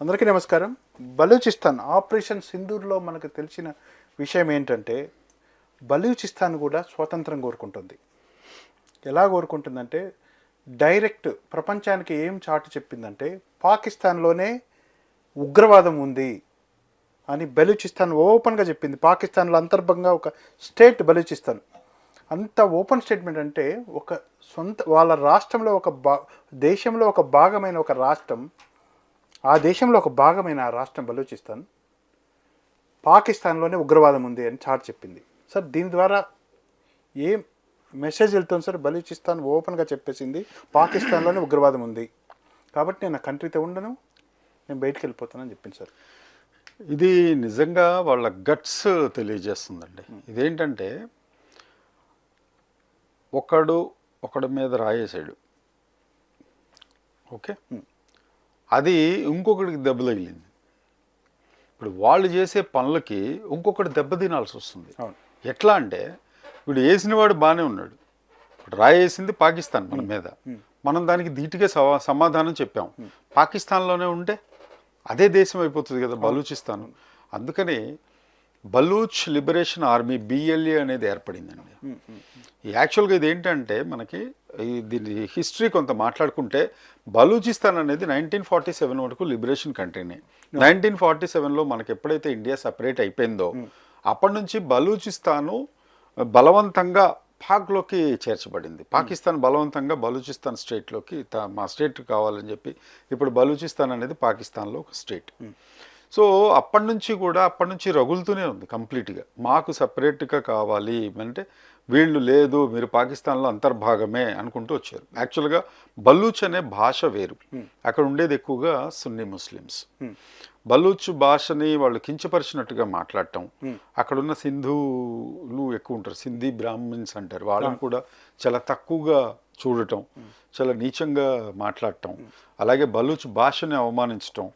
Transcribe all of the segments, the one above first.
అందరికీ నమస్కారం. బలూచిస్తాన్ ఆపరేషన్ సింధూర్లో మనకు తెలిసిన విషయం ఏంటంటే బలూచిస్తాన్ కూడా స్వాతంత్రం కోరుకుంటుంది. ఎలా కోరుకుంటుందంటే డైరెక్ట్ ప్రపంచానికి ఏం చాటు చెప్పిందంటే పాకిస్తాన్లోనే ఉగ్రవాదం ఉంది అని బలూచిస్తాన్ ఓపెన్గా చెప్పింది. పాకిస్తాన్లో అంతర్భంగా ఒక స్టేట్ బలూచిస్తాన్. అంత ఓపెన్ స్టేట్మెంట్ అంటే ఒక సొంత వాళ్ళ రాష్ట్రంలో ఒక బా దేశంలో ఒక భాగమైన ఒక రాష్ట్రం ఆ దేశంలో ఒక భాగమైన ఆ రాష్ట్రం బలూచిస్తాన్. పాకిస్తాన్లోనే ఉగ్రవాదం ఉంది అని చాటు చెప్పింది. సార్ దీని ద్వారా ఏం మెసేజ్ వెళ్తుంది సార్? బలూచిస్తాన్ ఓపెన్గా చెప్పేసింది పాకిస్తాన్లోనే ఉగ్రవాదం ఉంది. కాబట్టి నేను ఆ కంట్రీతో ఉండను నేను బయటికి వెళ్ళిపోతానని చెప్పింది సార్. ఇది నిజంగా వాళ్ళ గట్స్ తెలియజేస్తుందండి. ఇదేంటంటే ఒకడు ఒకడి మీద రాయేసాడు ఓకే? అది ఇంకొకడికి దెబ్బ తగిలింది. ఇప్పుడు వాళ్ళు చేసే పనులకి ఇంకొకటి దెబ్బ తినాల్సి వస్తుంది. ఎట్లా అంటే ఇప్పుడు వేసినవాడు బాగానే ఉన్నాడు. ఇప్పుడు రాయేసింది పాకిస్తాన్ మన మీద. మనం దానికి ధీటుగా సమాధానం చెప్పాం. పాకిస్తాన్లోనే ఉంటే అదే దేశం అయిపోతుంది కదా బలూచిస్తాన్. అందుకని బలూచ్ లిబరేషన్ ఆర్మీ బిఎల్ఏ అనేది ఏర్పడిందండి. ఈ యాక్చువల్గా ఇది ఏంటంటే మనకి ఈ దీని హిస్టరీ కొంత మాట్లాడుకుంటే బలూచిస్తాన్ అనేది నైన్టీన్ ఫార్టీ సెవెన్ వరకు లిబరేషన్ కంట్రీనే నైన్టీన్ ఫార్టీ సెవెన్లో మనకి ఎప్పుడైతే ఇండియా సపరేట్ అయిపోయిందో అప్పటి నుంచి బలూచిస్తాను బలవంతంగా పాక్లోకి చేర్చబడింది. పాకిస్తాన్ బలవంతంగా బలూచిస్తాన్ స్టేట్లోకి తా- మా స్టేట్ కావాలని చెప్పి ఇప్పుడు బలూచిస్తాన్ అనేది పాకిస్తాన్లో ఒక స్టేట్ సో అప్పటి నుంచి కూడా అప్పటి నుంచి రగులుతూనే ఉంది కంప్లీట్గా. మాకు సపరేట్గా కావాలి అంటే వీళ్ళు లేదు మీరు పాకిస్తాన్లో అంతర్భాగమే అనుకుంటూ వచ్చారు. యాక్చువల్గా బలూచ్ అనే భాష వేరు. అక్కడ ఉండేది ఎక్కువగా సున్నీ ముస్లిమ్స్. బలూచ్ భాషని వాళ్ళు కించపరిచినట్టుగా మాట్లాడటం. అక్కడున్న సింధులు ఎక్కువ ఉంటారు. సింధీ బ్రాహ్మిన్స్ అంటారు. వాళ్ళని కూడా చాలా తక్కువగా చూడటం చాలా నీచంగా మాట్లాడటం. అలాగే బలూచ్ భాషని అవమానించటం.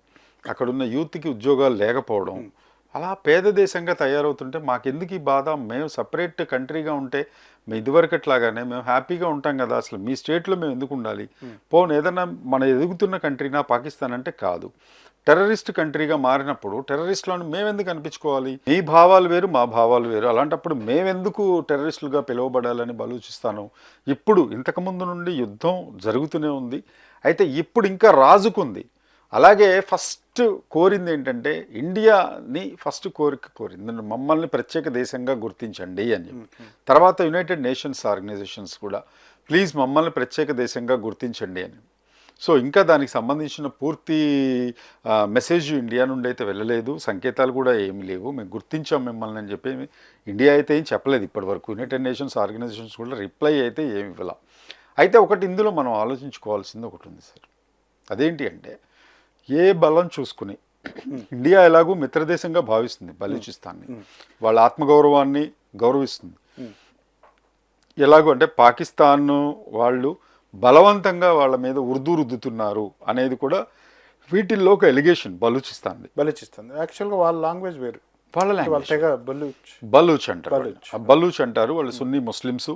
అక్కడున్న యూత్కి ఉద్యోగాలు లేకపోవడం అలా పేద దేశంగా తయారవుతుంటే మాకెందుకు ఈ బాధ? మేము సపరేట్ కంట్రీగా ఉంటే మేము ఇదివరకట్లాగానే మేము హ్యాపీగా ఉంటాం కదా అసలు. మీ స్టేట్లో మేము ఎందుకు ఉండాలి? పోను ఏదన్నా మన ఎదుగుతున్న కంట్రీనా పాకిస్తాన్ అంటే కాదు. టెర్రరిస్ట్ కంట్రీగా మారినప్పుడు టెర్రరిస్టులను మేమెందుకు అనిపించుకోవాలి? మీ భావాలు వేరు మా భావాలు వేరు. అలాంటప్పుడు మేమెందుకు టెర్రరిస్టులుగా పిలువబడాలని బలూచిస్తాను? ఇప్పుడు ఇంతకుముందు నుండి యుద్ధం జరుగుతూనే ఉంది. అయితే ఇప్పుడు ఇంకా రాజుకుంది. అలాగే ఫస్ట్ కోరింది ఏంటంటే ఇండియాని ఫస్ట్ కోరిక కోరింది. మమ్మల్ని ప్రత్యేక దేశంగా గుర్తించండి అని చెప్పి. తర్వాత యునైటెడ్ నేషన్స్ ఆర్గనైజేషన్స్ కూడా ప్లీజ్ మమ్మల్ని ప్రత్యేక దేశంగా గుర్తించండి అని. సో ఇంకా దానికి సంబంధించిన పూర్తి మెసేజ్ ఇండియా నుండి అయితే వెళ్ళలేదు. సంకేతాలు కూడా ఏమీ లేవు. మేము గుర్తించాం మిమ్మల్ని అని చెప్పి ఇండియా అయితే ఏం చెప్పలేదు ఇప్పటివరకు. యునైటెడ్ నేషన్స్ ఆర్గనైజేషన్స్ కూడా రిప్లై అయితే ఏమి ఇవ్వాల. అయితే ఒకటి ఇందులో మనం ఆలోచించుకోవాల్సింది ఒకటి ఉంది సార్. అదేంటి అంటే ఏ బలం చూసుకుని ఇండియా ఎలాగూ మిత్రదేశంగా భావిస్తుంది బలూచిస్తాన్ని. వాళ్ళ ఆత్మగౌరవాన్ని గౌరవిస్తుంది. ఎలాగో అంటే పాకిస్తాన్ వాళ్ళు బలవంతంగా వాళ్ళ మీద ఉర్దూ రుద్దుతున్నారు అనేది కూడా వీటిల్లో ఒక ఎలిగేషన్ బలూచిస్తాన్ది. బలూచిస్తాన్ యాక్చువల్గా వాళ్ళ లాంగ్వేజ్ వేరు. వాళ్ళ లాంగ్వేజ్ బలూచ్. బలూచ్ అంటారు బలూచ్. అంటారు వాళ్ళు సున్నీ ముస్లిమ్స్.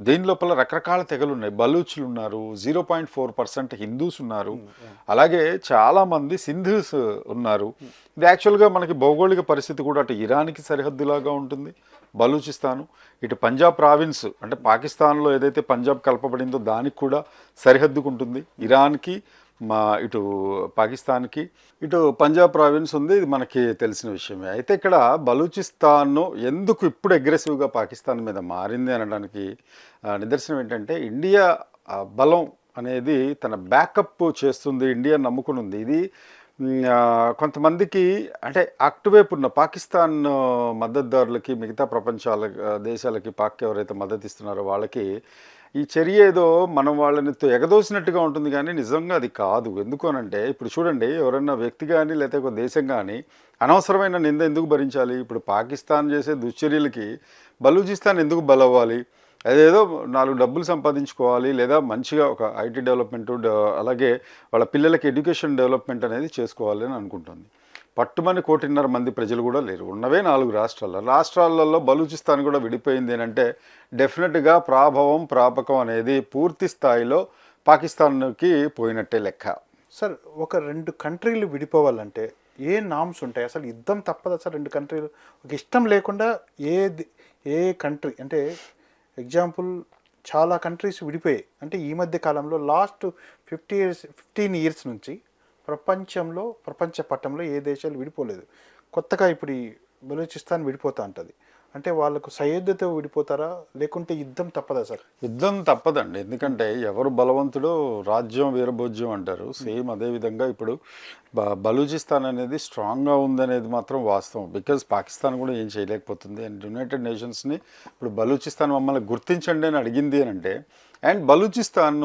దీని లోపల రకరకాల తెగలు ఉన్నాయి? బలూచ్లు ఉన్నారు zero point four percent Hindus ఉన్నారు. అలాగే చాలా మంది సింధూస్ ఉన్నారు. ఇది యాక్చువల్గా మనకి భౌగోళిక పరిస్థితి కూడా అటు ఇరాన్కి సరిహద్దులాగా ఉంటుంది బలూచిస్తాను. ఇటు పంజాబ్ ప్రావిన్స్ అంటే పాకిస్తాన్లో ఏదైతే పంజాబ్ కలపబడిందో దానికి కూడా సరిహద్దుకు ఉంటుంది ఇరాన్కి మా ఇటు పాకిస్తాన్కి. ఇటు పంజాబ్ ప్రావిన్స్ ఉంది ఇది మనకి తెలిసిన విషయమే. అయితే ఇక్కడ బలూచిస్తాన్ ఎందుకు ఇప్పుడు అగ్రెసివ్గా పాకిస్తాన్ మీద మారింది అనడానికి నిదర్శనం ఏంటంటే ఇండియా బలం అనేది తన బ్యాకప్ చేస్తుంది ఇండియా నమ్ముకుని ఉంది ఇది కొంతమందికి అంటే అటువైపు ఉన్న పాకిస్తాన్ మద్దతుదారులకి మిగతా ప్రపంచాల దేశాలకి పాక్ ఎవరైతే మద్దతు ఇస్తున్నారో వాళ్ళకి ఈ చర్య ఏదో మనం వాళ్ళని ఎగదోసినట్టుగా ఉంటుంది కానీ నిజంగా అది కాదు. ఎందుకు అనంటే ఇప్పుడు చూడండి ఎవరైనా వ్యక్తి కానీ లేకపోతే ఒక దేశం కానీ అనవసరమైన నింద ఎందుకు భరించాలి? ఇప్పుడు పాకిస్తాన్ చేసే దుశ్చర్యలకి బలూచిస్తాన్ ఎందుకు బలవ్వాలి? అదేదో నాలుగు డబ్బులు సంపాదించుకోవాలి లేదా మంచిగా ఒక ఐటీ డెవలప్మెంట్ అలాగే వాళ్ళ పిల్లలకి ఎడ్యుకేషన్ డెవలప్మెంట్ అనేది చేసుకోవాలి అని అనుకుంటుంది. పట్టుమని కోటిన్నర మంది ప్రజలు కూడా లేరు. ఉన్నవే నాలుగు రాష్ట్రాల్లో. రాష్ట్రాలలో బలూచిస్తాన్ కూడా విడిపోయింది ఏంటంటే డెఫినెట్గా ప్రాభవం ప్రాపకం అనేది పూర్తి స్థాయిలో పాకిస్తాన్కి పోయినట్టే లెక్క. సార్ ఒక రెండు కంట్రీలు విడిపోవాలంటే ఏ నామ్స్ ఉంటాయి? అసలు యుద్ధం తప్పదు అసలు రెండు కంట్రీలు? ఒక ఇష్టం లేకుండా ఏ ఏ కంట్రీ అంటే ఎగ్జాంపుల్ చాలా కంట్రీస్ విడిపోయాయి. అంటే ఈ మధ్య కాలంలో last fifty years fifteen years నుంచి ప్రపంచంలో ప్రపంచ పట్టంలో ఏ దేశాలు విడిపోలేదు. కొత్తగా ఇప్పుడు ఈ బలూచిస్తాన్ విడిపోతా ఉంటుంది అంటే వాళ్ళకు సయోధ్యతో విడిపోతారా? లేకుంటే యుద్ధం తప్పదా సార్? యుద్ధం తప్పదండి. ఎందుకంటే ఎవరు బలవంతుడో రాజ్యం వీరభోజ్యం అంటారు. సేమ్ అదే విధంగా ఇప్పుడు బ- బలూచిస్తాన్ అనేది స్ట్రాంగ్గా ఉందనేది మాత్రం వాస్తవం. బికాజ్ పాకిస్తాన్ కూడా ఏం చేయలేకపోతుంది. అండ్ యునైటెడ్ నేషన్స్ని ఇప్పుడు బలూచిస్తాన్ మమ్మల్ని గుర్తించండి అని అడిగింది అని అంటే అండ్ బలూచిస్తాన్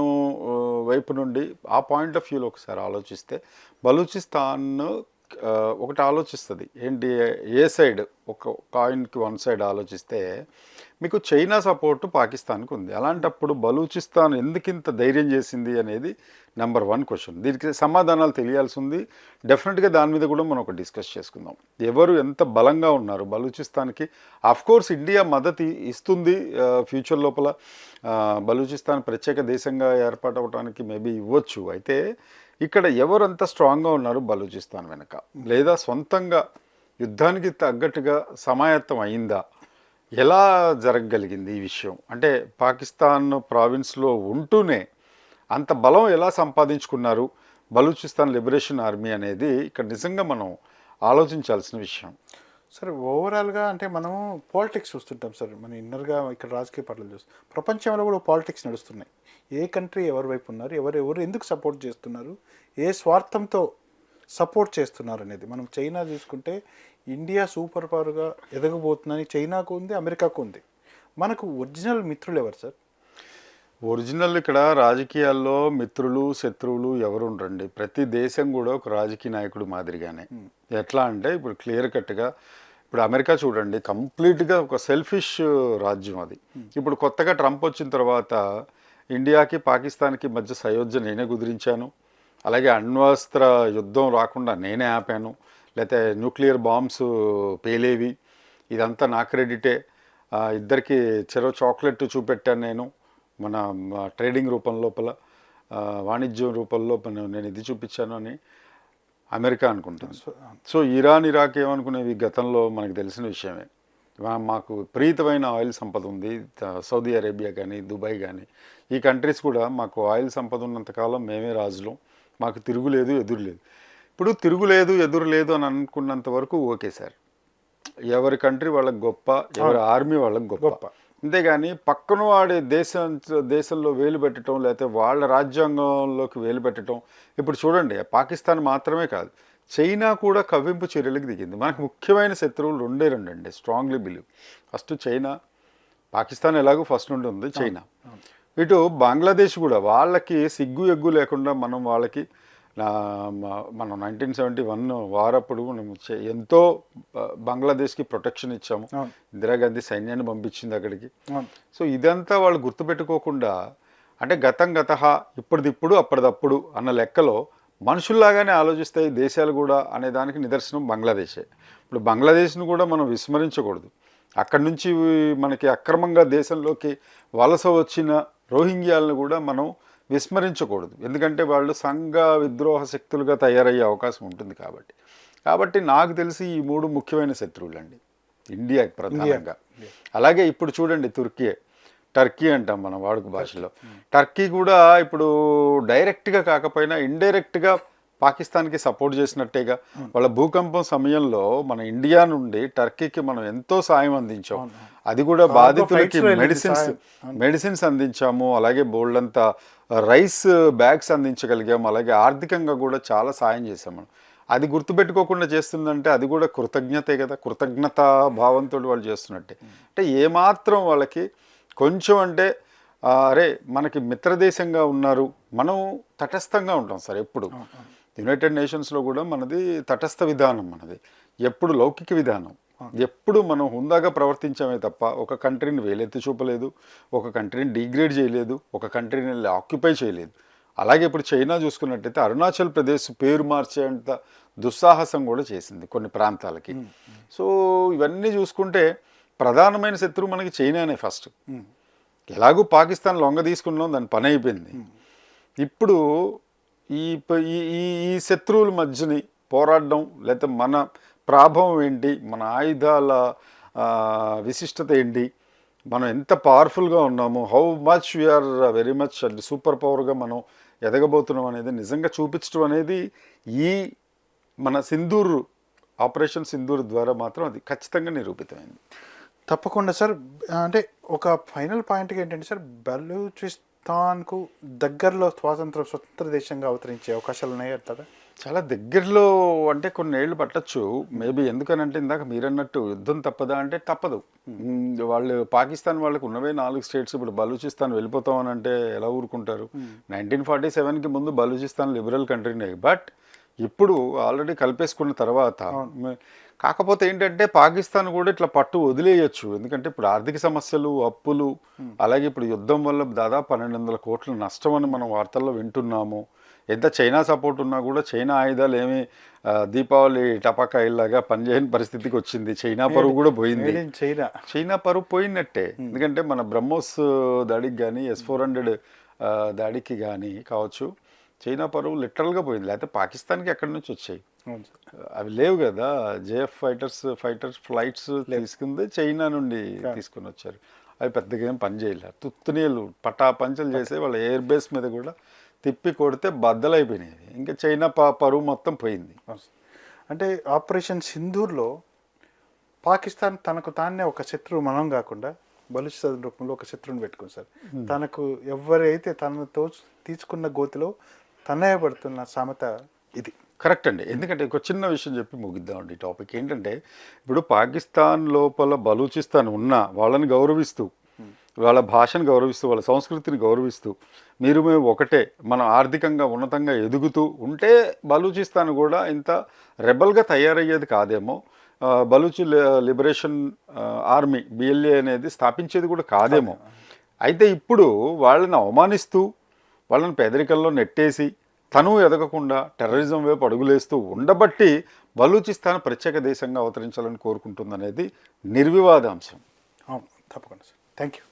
వైపు నుండి ఆ పాయింట్ ఆఫ్ వ్యూలో ఒకసారి ఆలోచిస్తే బలూచిస్తాన్ ఒకటి ఆలోచిస్తుంది. ఏంటి ఏ సైడ్ ఒక కాయిన్కి వన్ సైడ్ ఆలోచిస్తే మీకు చైనా సపోర్టు పాకిస్తాన్కు ఉంది. అలాంటప్పుడు బలూచిస్తాన్ ఎందుకింత ధైర్యం చేసింది అనేది నెంబర్ వన్ క్వశ్చన్. దీనికి సమాధానాలు తెలియాల్సి ఉంది. డెఫినెట్గా దాని మీద కూడా మనం ఒక డిస్కస్ చేసుకుందాం. ఎవరు ఎంత బలంగా ఉన్నారు బలూచిస్తాన్కి? కోర్స్ ఇండియా మద్దతు ఇస్తుంది ఫ్యూచర్ లోపల. బలూచిస్తాన్ ప్రత్యేక దేశంగా ఏర్పాటు అవడానికి మేబీ ఇవ్వచ్చు. అయితే ఇక్కడ ఎవరు స్ట్రాంగ్గా ఉన్నారు బలూచిస్తాన్ వెనక? లేదా సొంతంగా యుద్ధానికి తగ్గట్టుగా సమాయత్తం అయిందా? ఎలా జరగగలిగింది ఈ విషయం? అంటే పాకిస్తాన్ ప్రావిన్స్లో ఉంటూనే అంత బలం ఎలా సంపాదించుకున్నారు? బలూచిస్తాన్ లిబరేషన్ ఆర్మీ అనేది ఇక్కడ నిజంగా మనం ఆలోచించాల్సిన విషయం. సార్ ఓవరాల్గా అంటే మనం పాలిటిక్స్ చూస్తుంటాం సార్. మన ఇన్నర్గా ఇక్కడ రాజకీయ పార్టీలు చూస్తాం ప్రపంచంలో కూడా పాలిటిక్స్ నడుస్తున్నాయి. ఏ కంట్రీ ఎవరి వైపు ఉన్నారు? ఎవరు ఎవరు ఎందుకు సపోర్ట్ చేస్తున్నారు? ఏ స్వార్థంతో సపోర్ట్ చేస్తున్నారు అనేది మనం చైనా చూసుకుంటే ఇండియా సూపర్ పవర్గా ఎదగబోతుందని చైనాకు ఉంది అమెరికాకు ఉంది. మనకు ఒరిజినల్ మిత్రులు ఎవరు సార్? ఒరిజినల్ ఇక్కడ రాజకీయాల్లో మిత్రులు శత్రువులు ఎవరు ఉండరండి ప్రతి దేశం కూడా ఒక రాజకీయ నాయకుడు మాదిరిగానే. ఎట్లా అంటే ఇప్పుడు క్లియర్ కట్గా ఇప్పుడు అమెరికా చూడండి కంప్లీట్గా ఒక సెల్ఫిష్ రాజ్యం అది. ఇప్పుడు కొత్తగా ట్రంప్ వచ్చిన తర్వాత ఇండియాకి పాకిస్తాన్కి మధ్య సయోధ్య నేనే కుదిరించాను. అలాగే అణ్వస్త్ర యుద్ధం రాకుండా నేనే ఆపాను. లేకపోతే న్యూక్లియర్ బాంబ్స్ పేలేవి. ఇదంతా నా క్రెడిటే. ఇద్దరికి చెరో చాక్లెట్ చూపెట్టాను నేను. మన ట్రేడింగ్ రూపం లోపల వాణిజ్యం రూపంలో నేను ఇది చూపించాను అని అమెరికా అనుకుంటాను సో ఇరాన్ ఇరాక్ ఏమనుకునేవి? గతంలో మనకు తెలిసిన విషయమే. మాకు విపరీతమైన ఆయిల్ సంపద ఉంది. సౌదీ అరేబియా కానీ దుబాయ్ కానీ ఈ కంట్రీస్ కూడా మాకు ఆయిల్ సంపద ఉన్నంతకాలం మేమే రాజులం. మాకు తిరుగులేదు ఎదురు లేదు ఇప్పుడు తిరుగులేదు ఎదురు లేదు అని అనుకున్నంత వరకు ఓకే సార్. ఎవరి కంట్రీ వాళ్ళకి గొప్ప ఎవరి ఆర్మీ వాళ్ళకి గొప్ప. గొప్ప. అంతేగాని పక్కన వాడి దేశం దేశంలో వేలు పెట్టడం లేకపోతే వాళ్ళ రాజ్యాంగంలోకి వేలు పెట్టడం ఇప్పుడు చూడండి పాకిస్తాన్ మాత్రమే కాదు. చైనా కూడా కవ్వింపు చర్యలకు దిగింది. మనకు ముఖ్యమైన శత్రువులు రెండే రెండండి strongly believe. First China Pakistan ఎలాగో ఫస్ట్ నుండి ఉంది చైనా. ఇటు బంగ్లాదేశ్ కూడా వాళ్ళకి సిగ్గు ఎగ్గు లేకుండా మనం వాళ్ళకి మనం నైన్టీన్ సెవెంటీ వన్ వారప్పుడు మనం ఎంతో బంగ్లాదేశ్కి ప్రొటెక్షన్ ఇచ్చాము. ఇందిరాగాంధీ సైన్యాన్ని పంపించింది అక్కడికి. సో ఇదంతా వాళ్ళు గుర్తుపెట్టుకోకుండా అంటే గతం గత ఇప్పటిదిప్పుడు అప్పటిదప్పుడు అన్న లెక్కలో మనుషుల్లాగానే ఆలోచిస్తాయి దేశాలు కూడా అనే దానికి నిదర్శనం బంగ్లాదేశే ఇప్పుడు బంగ్లాదేశ్ను కూడా మనం విస్మరించకూడదు అక్కడి నుంచి మనకి అక్రమంగా దేశంలోకి వలస వచ్చిన రోహింగ్యాలను కూడా మనం విస్మరించకూడదు. ఎందుకంటే వాళ్ళు సంఘ విద్రోహ శక్తులుగా తయారయ్యే అవకాశం ఉంటుంది కాబట్టి. కాబట్టి నాకు తెలిసి ఈ మూడు ముఖ్యమైన శత్రువులండి. ఇండియాకి ప్రధానంగా. అలాగే ఇప్పుడు చూడండి తుర్కీ టర్కీ అంటాం మనం వాడుక భాషలో. టర్కీ కూడా ఇప్పుడు డైరెక్ట్గా కాకపోయినా ఇండైరెక్ట్గా పాకిస్తాన్కి సపోర్ట్ చేసినట్టేగా. వాళ్ళ భూకంపం సమయంలో మన ఇండియా నుండి టర్కీకి మనం ఎంతో సాయం అందించాం. అది కూడా బాధితులకి మెడిసిన్స్. మెడిసిన్స్ అందించాము. అలాగే బోల్డంతా రైస్ బ్యాగ్స్ అందించగలిగాము అలాగే ఆర్థికంగా కూడా చాలా సాయం చేసాం మనం. అది గుర్తుపెట్టుకోకుండా చేస్తుందంటే అది కూడా కృతజ్ఞతే కదా. కృతజ్ఞత భావంతో వాళ్ళు చేస్తున్నట్టే. అంటే ఏమాత్రం వాళ్ళకి కొంచెం అంటే అరే మనకి మిత్రదేశంగా ఉన్నారు. మనం తటస్థంగా ఉంటాం సార్ ఎప్పుడు. యునైటెడ్ నేషన్స్లో కూడా మనది తటస్థ విధానం మనది. ఎప్పుడు లౌకిక విధానం. ఎప్పుడు మనం హుందాగా ప్రవర్తించామే తప్ప ఒక కంట్రీని వేలెత్తి చూపలేదు ఒక కంట్రీని డిగ్రేడ్ చేయలేదు ఒక కంట్రీని ఆక్యుపై చేయలేదు. అలాగే ఇప్పుడు చైనా చూసుకున్నట్టయితే అరుణాచల్ ప్రదేశ్ పేరు మార్చేంత దుస్సాహసం కూడా చేసింది కొన్ని ప్రాంతాలకి. సో ఇవన్నీ చూసుకుంటే ప్రధానమైన శత్రువు మనకి చైనానే ఫస్ట్. ఎలాగూ పాకిస్తాన్ లొంగ తీసుకున్నాం దాని పని అయిపోయింది. ఇప్పుడు ఈ ఈ ఈ శత్రువుల మధ్యని పోరాడడం లేకపోతే మన ప్రాభవం ఏంటి? మన ఆయుధాల విశిష్టత ఏంటి? మనం ఎంత పవర్ఫుల్గా ఉన్నాము how much we are very much super పవర్గా మనం ఎదగబోతున్నాం అనేది నిజంగా చూపించడం అనేది ఈ మన సింధూర్ ఆపరేషన్ సింధూర్ ద్వారా మాత్రం అది ఖచ్చితంగా నిరూపితమైంది. తప్పకుండా సార్. అంటే ఒక ఫైనల్ పాయింట్గా ఏంటంటే సార్ బలూచిస్తాన్కు దగ్గరలో స్వాతంత్ర స్వతంత్ర దేశంగా అవతరించే అవకాశాలు ఉన్నాయి అంటారా? చాలా దగ్గరలో అంటే కొన్ని ఏళ్ళు పట్టచ్చు. మేబీ ఎందుకనంటే ఇందాక మీరన్నట్టు యుద్ధం తప్పదా అంటే తప్పదు. వాళ్ళు పాకిస్తాన్ వాళ్ళకు ఉన్నవే నాలుగు స్టేట్స్. ఇప్పుడు బలూచిస్తాన్ వెళ్ళిపోతామని అంటే ఎలా ఊరుకుంటారు? నైన్టీన్ ఫార్టీ సెవెన్కి ముందు బలూచిస్తాన్ లిబరల్ కంట్రీనే. బట్ ఇప్పుడు ఆల్రెడీ కలిపేసుకున్న తర్వాత కాకపోతే ఏంటంటే పాకిస్తాన్ కూడా ఇట్లా పట్టు వదిలేయచ్చు. ఎందుకంటే ఇప్పుడు ఆర్థిక సమస్యలు అప్పులు అలాగే ఇప్పుడు యుద్ధం వల్ల దాదాపు పన్నెండు వందల కోట్ల నష్టం అని మనం వార్తల్లో వింటున్నాము. ఎంత చైనా సపోర్ట్ ఉన్నా కూడా చైనా ఆయుధాలు ఏమి దీపావళి టపాకాయలాగా పనిచేయని పరిస్థితికి వచ్చింది. చైనా పరువు కూడా పోయింది. చైనా. చైనా పరువు పోయినట్టే. ఎందుకంటే మన బ్రహ్మోస్ దాడికి కానీ ఎస్ ఫోర్ హండ్రెడ్ దాడికి కానీ కావచ్చు. చైనా పరువు లిటరల్గా పోయింది. లేకపోతే పాకిస్తాన్కి ఎక్కడి నుంచి వచ్చాయి? అవి లేవు కదా. జేఎఫ్ ఫైటర్స్ ఫైటర్స్ ఫ్లైట్స్ తీసుకుంది చైనా నుండి తీసుకుని వచ్చారు. అవి పెద్దగా ఏం పని చేయలేదు తుత్తునీళ్ళు పటా పంచలు చేసి వాళ్ళ ఎయిర్ బేస్ మీద కూడా తిప్పి కొడితే బద్దలైపోయినాయి. ఇంకా చైనా ప పరువు మొత్తం పోయింది. అంటే ఆపరేషన్ సింధూర్లో పాకిస్తాన్ తనకు తానే ఒక శత్రువు మనం కాకుండా బలూచిస్తాన్ రూపంలో ఒక శత్రువుని పెట్టుకుంది సార్. తనకు ఎవరైతే తనను తో తీసుకున్న గోతిలో తనే పడుతున్న సామెత ఇది. కరెక్ట్ అండి ఎందుకంటే ఒక చిన్న విషయం చెప్పి ముగిద్దామండి ఈ టాపిక్. ఏంటంటే ఇప్పుడు పాకిస్తాన్ లోపల బలూచిస్తాన్ ఉన్నా వాళ్ళని గౌరవిస్తూ వాళ్ళ భాషను గౌరవిస్తూ వాళ్ళ సంస్కృతిని గౌరవిస్తూ మీరు మేము ఒకటే మనం ఆర్థికంగా ఉన్నతంగా ఎదుగుతూ ఉంటే బలూచిస్తాన్ కూడా ఇంత రెబల్గా తయారయ్యేది కాదేమో. బలూచి లిబరేషన్ ఆర్మీ బిఎల్ఏ అనేది స్థాపించేది కూడా కాదేమో. అయితే ఇప్పుడు వాళ్ళని అవమానిస్తూ వాళ్ళని పేదరికంలో నెట్టేసి తను ఎదగకుండా టెర్రరిజం వైపు అడుగులేస్తూ ఉండబట్టి బలూచిస్తాన్ ప్రత్యేక దేశంగా అవతరించాలని కోరుకుంటుందనేది నిర్వివాదాంశం. అవును తప్పకుండా సార్. Thank you